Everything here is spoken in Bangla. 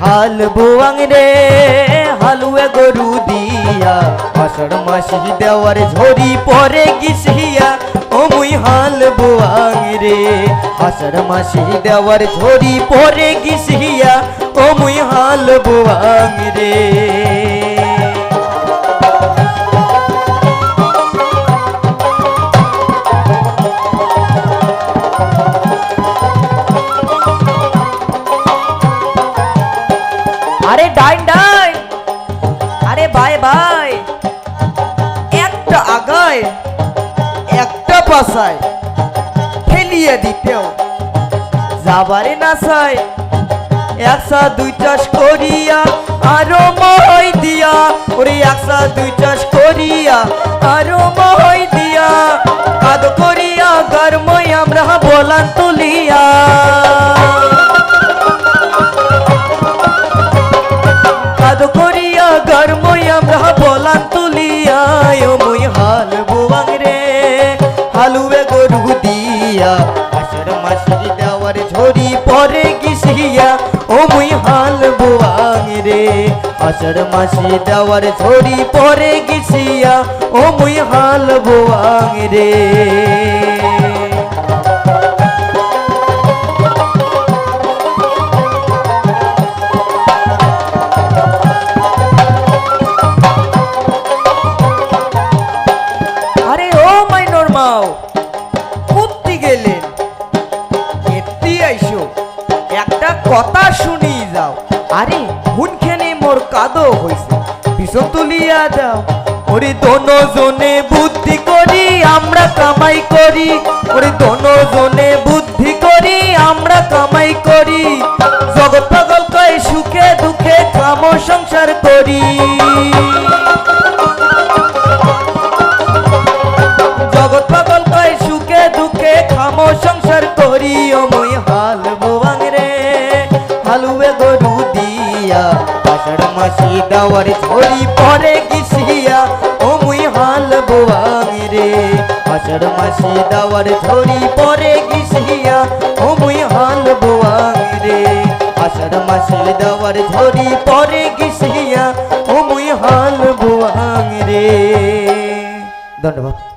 হাল বুয়াং রে হালুয়ে গরু দিয়া আষাঢ় মাসি দেওয়ার ঝরি পরে গিসিয়া ও মুই হাল বুয়াং রে আষাঢ় মাসি দেওয়ার ঝরি পরে গিসিয়া ও মুই হাল বুয়াং রে আরে ডাইন ডাইন। আরে ভাই ভাই একটা আগায়, একটা পাশায় ফেলিয়ে দিতেও যাবারে না চাই। একসা দুই চাষ করিয়া আরও মহই দিয়া। ওরে একসা দুই চাষ করিয়া আরও মহই দিয়া। কাদ করিয়া গরমই আমরা বলান তুলিয়া দিয়া। আষাঢ় মাসির দেওয়ার ঝরি পরে গিসিয়া ও মুই হাল বুয়াং রে। আষাঢ় মাসি দেওয়ার ঝরি পরে গিসিয়া ও মুই হাল বুয়াং রে। আরে ও মাইনর কথা শুনি যাও। আরে হুনখানে মোর কাদো হইছে। পিছন তুলিয়া দাও। ওরে দোনো জনে বুদ্ধি করি, আমরা কামাই করি। ওরে দোনো জনে বুদ্ধি করি, আমরা কামাই করি। জগৎ পাগল কয় সুখে দুঃখে কাম সংসার করি। জগৎ পাগল কয় সুখে দুঃখে খামো সংসার করি। অময় হাল বোয়াং রে হালুয়ে গরু দিয়া আষাঢ় মাসি দাওয়ার ঝরি পরে গিসিয়া অমুই হাল বোয়াং রে। আষাঢ় মাসি দাওয়ার ঝরি পরে গিসিয়া অমুই হাল বোয়াং রে। আষাঢ় মাসি দাওয়ার ঝরি পরে গিসিয়া অমুই হাল বোয়াং রে। ধন্যবাদ।